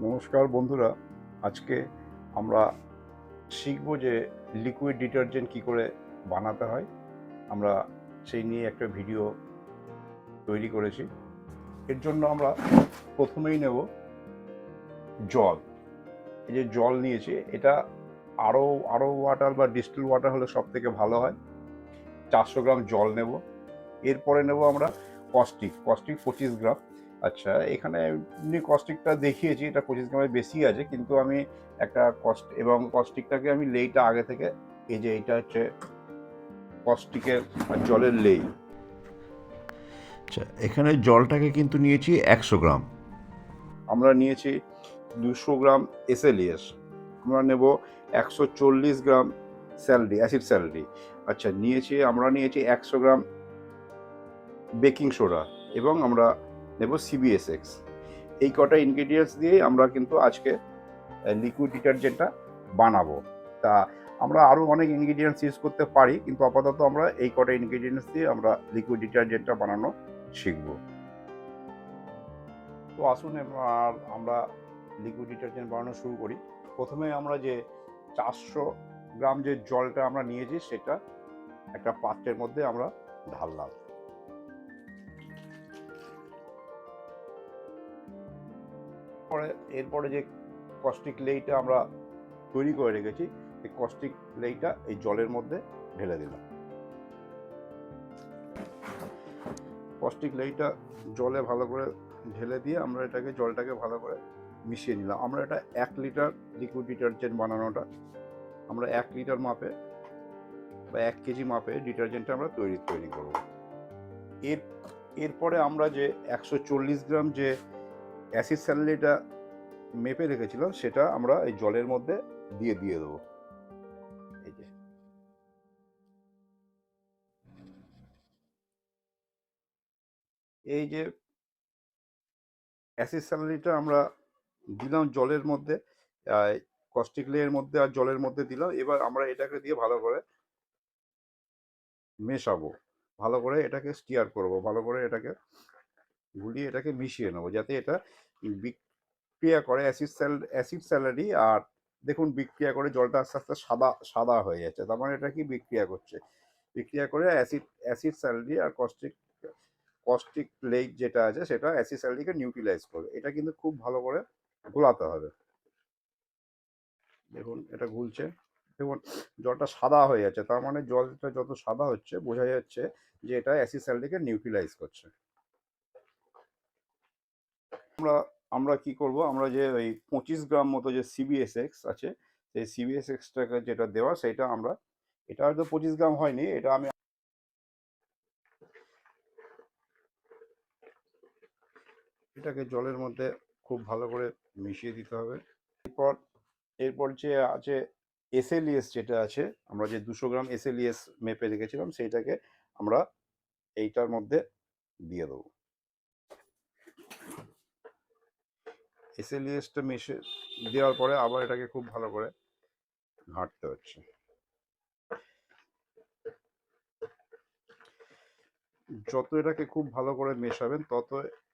নমস্কার বন্ধুরা, আজকে আমরা শিখব যে লিকুইড ডিটারজেন্ট কি করে বানাতে হয়। আমরা সেই নিয়ে একটা ভিডিও তৈরি করেছি। এর জন্য আমরা প্রথমেই নেব জল। এই যে জল নিয়েছি, এটা আরও আরও ওয়াটার বা ডিস্টিল ওয়াটার হলে সব থেকে ভালো হয়। চারশো গ্রাম জল নেব। এরপরে নেব আমরা কস্টিক কস্টিক পঁচিশ গ্রাম। আচ্ছা এখানে এমনি কস্টিকটা দেখিয়েছি এটা পঁচিশ গ্রামের বেশি আছে কিন্তু আমি একটা কস্ট এবং কস্টিকটাকে আমি লেইটা আগে থেকে এই যে এইটা হচ্ছে কস্টিকের জলের লেই। আচ্ছা এখানে জলটাকে কিন্তু নিয়েছি একশো গ্রাম। আমরা নিয়েছি দুশো গ্রাম এসএলইএস। আমরা নেব একশো চল্লিশ গ্রাম স্যালারি অ্যাসিড স্যালারি আচ্ছা নিয়েছি আমরা নিয়েছি একশো গ্রাম বেকিং সোডা এবং আমরা নেব সিবিএসএক্স এই কটা ইনগ্রিডিয়েন্টস দিয়েই আমরা কিন্তু আজকে লিকুইড ডিটারজেন্টটা বানাবো। তা আমরা আরও অনেক ইনগ্রিডিয়েন্টস ইউজ করতে পারি, কিন্তু আপাতত আমরা এই কটা ইনগ্রিডিয়েন্টস দিয়ে আমরা লিকুইড ডিটারজেন্টটা বানানো শিখব। তো আসুন এবার আমরা লিকুইড ডিটারজেন্ট বানানো শুরু করি। প্রথমে আমরা যে চারশো গ্রাম যে জলটা আমরা নিয়েছি, সেটা একটা পাত্রের মধ্যে আমরা ঢাললাম। পরে এরপরে যে কস্টিক লেইটা আমরা তৈরি করে রেখেছি, এই কস্টিক লেইটা এই জলের মধ্যে ঢেলে দিলাম। কস্টিক লেইটা জলে ভালো করে ঢেলে দিয়ে আমরা এটাকে, জলটাকে ভালো করে মিশিয়ে নিলাম। আমরা এটা এক লিটার লিকুইড ডিটারজেন্ট বানানোটা, আমরা এক লিটার মাপে বা এক কেজি মাপে ডিটারজেন্টটা আমরা তৈরি তৈরি করব। এর, এরপরে আমরা যে একশো চল্লিশ গ্রাম যে অ্যাসিড স্যালারিটা মেপে রেখেছিলাম সেটা আমরা এই জলের মধ্যে দিয়ে দিয়ে দেবো। এই যে। এই যে অ্যাসিড স্যালারিটা আমরা দিলাম জলের মধ্যে কস্টিক লেয়ের মধ্যে আর জলের মধ্যে দিলাম, এবার আমরা এটাকে দিয়ে ভালো করে মেশাবো, ভালো করে এটাকে স্টিয়ার করব, ভালো করে এটাকে গুলিয়ে এটাকে মিশিয়ে নেব, যাতে এটা বিক্রিয়া করে অ্যাসিড স্যাল অ্যাসিড স্যালারি আর দেখুন বিক্রিয়া করে জলটা আস্তে আস্তে সাদা সাদা হয়ে যাচ্ছে, তার মানে এটা কি বিক্রিয়া করছে? বিক্রিয়া করে অ্যাসিড অ্যাসিড স্যালারি আর কস্টিক কস্টিক লেক যেটা আছে সেটা অ্যাসিড স্যালারিকে নিউট্রিলাইজ করবে, এটা কিন্তু খুব ভালো করে গোলাতে হবে। দেখুন এটা ঘুলছে, দেখুন জলটা সাদা হয়ে যাচ্ছে, তার মানে জলটা যত সাদা হচ্ছে বোঝা যাচ্ছে যে এটা অ্যাসিড স্যালারিকে নিউট্রিলাইজ করছে। আমরা আমরা কি করব? আমরা যে ওই পঁচিশ গ্রাম মতো যে সিবিএসএক্স আছে, সেই সিবিএসএক্সটাকে যেটা দেওয়া সেটা আমরা, এটা হয়তো পঁচিশ গ্রাম হয়নি, এটা আমি এটাকে জলের মধ্যে খুব ভালো করে মিশিয়ে দিতে হবে। এরপর এরপর যে আছে এসএলইএস যেটা আছে, আমরা যে দুশো গ্রাম এসএলইএস মেপে রেখেছিলাম, সেইটাকে আমরা এইটার মধ্যে দিয়ে দেবো। এসএলইএসটা মিশে দেওয়ার পরে আবার এটাকে খুব ভালো করে ঘাঁটতে হচ্ছে। যত এটাকে খুব ভালো করে মেশাবেন, তত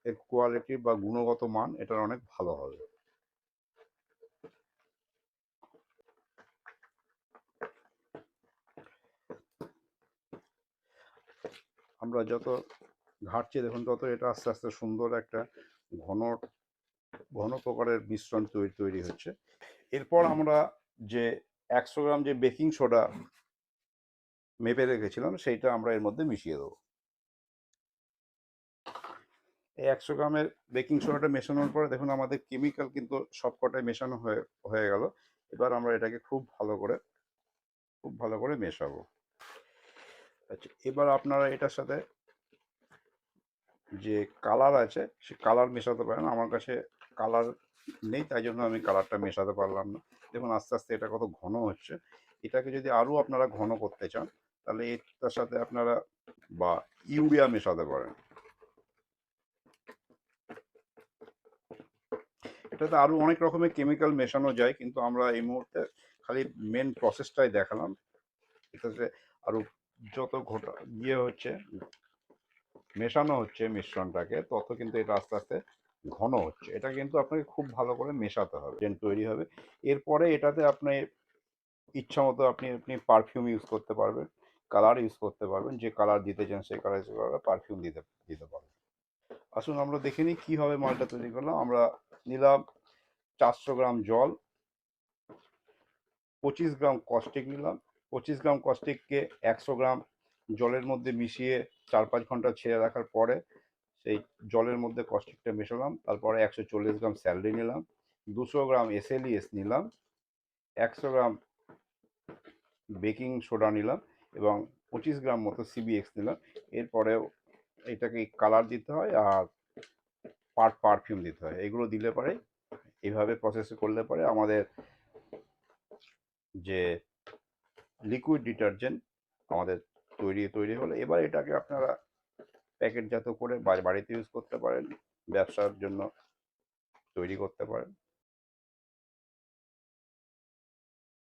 এর কোয়ালিটি বা গুণগত মান এটার অনেক ভালো হবে। আমরা যত ঘাটছি, দেখুন, তত এটা আস্তে আস্তে সুন্দর একটা ঘন ঘন প্রকারের মিশ্রণ তৈরি তৈরি হচ্ছে। এরপর আমরা যে একশো গ্রাম যে বেকিং সোডা মেপে রেখেছিলাম সেইটা আমরা এর মধ্যে মিশিয়ে দেবো। এই একশো গ্রামের বেকিং সোডাটা মেশানোর পরে দেখুন আমাদের কেমিক্যাল কিন্তু সবকটাই মেশানো হয়ে হয়ে গেল। এবার আমরা এটাকে খুব ভালো করে খুব ভালো করে মেশাবো। আচ্ছা এবার আপনারা এটার সাথে যে কালার আছে সে কালার মেশাতে পারেন। আমার কাছে কালার নেই, তাই জন্য আমি কালারটা মেশাতে পারলাম না। দেখুন, আস্তে আস্তে এটা কত ঘন হচ্ছে। এটাকে যদি আরও আপনারা ঘন করতে চান, তাহলে এটার সাথে আপনারা বা ইউরিয়া মেশাতে পারেন। এটাতে আরও অনেক রকমের কেমিক্যাল মেশানো যায়, কিন্তু আমরা এই মুহূর্তে খালি মেন প্রসেসটাই দেখালাম। এটাতে আরও যত ঘটা ইয়ে হচ্ছে, মেশানো হচ্ছে মিশ্রণটাকে, তত কিন্তু এটা আস্তে আস্তে ঘন হচ্ছে। এটা কিন্তু আপনাকে খুব ভালো করে মেশাতে হবে। যেন তৈরি হবে। এরপরে এটাতে আপনি ইচ্ছা মতো আপনি আপনি পারফিউম ইউজ করতে পারবেন। কালার ইউজ করতে পারবেন। যে কালার দিতে চান সেই কালার করবেন পারফিউম দিতে দিতে পারবেন। আসুন আমরা দেখে নিই কীভাবে মালটা তৈরি করলাম। আমরা নিলাম চারশো গ্রাম জল। পঁচিশ গ্রাম কস্টিক নিলাম। পঁচিশ গ্রাম কস্টিককে একশো গ্রাম জলের মধ্যে মিশিয়ে চার পাঁচ ঘণ্টা ছেড়ে রাখার পরে সেই জলের মধ্যে কস্টিকটা মেশালাম, তারপরে একশো চল্লিশ গ্রাম স্যালারি নিলাম, দুশো গ্রাম এসএলইএস নিলাম, একশো গ্রাম বেকিং সোডা নিলাম এবং পঁচিশ গ্রাম মতো সিবিএক্স নিলাম। এরপরেও এটাকে কালার দিতে হয় আর পার্ট পারফিউম দিতে হয়। এগুলো দিলে পরে এইভাবে প্রসেস করলে পরে আমাদের যে লিকুইড ডিটারজেন্ট আমাদের তৈরি তৈরি হলো। এবার এটাকে আপনারা প্যাকেটজাত করে বাড়িতে ইউজ করতে পারেন ব্যবসার জন্য তৈরি করতে পারেন।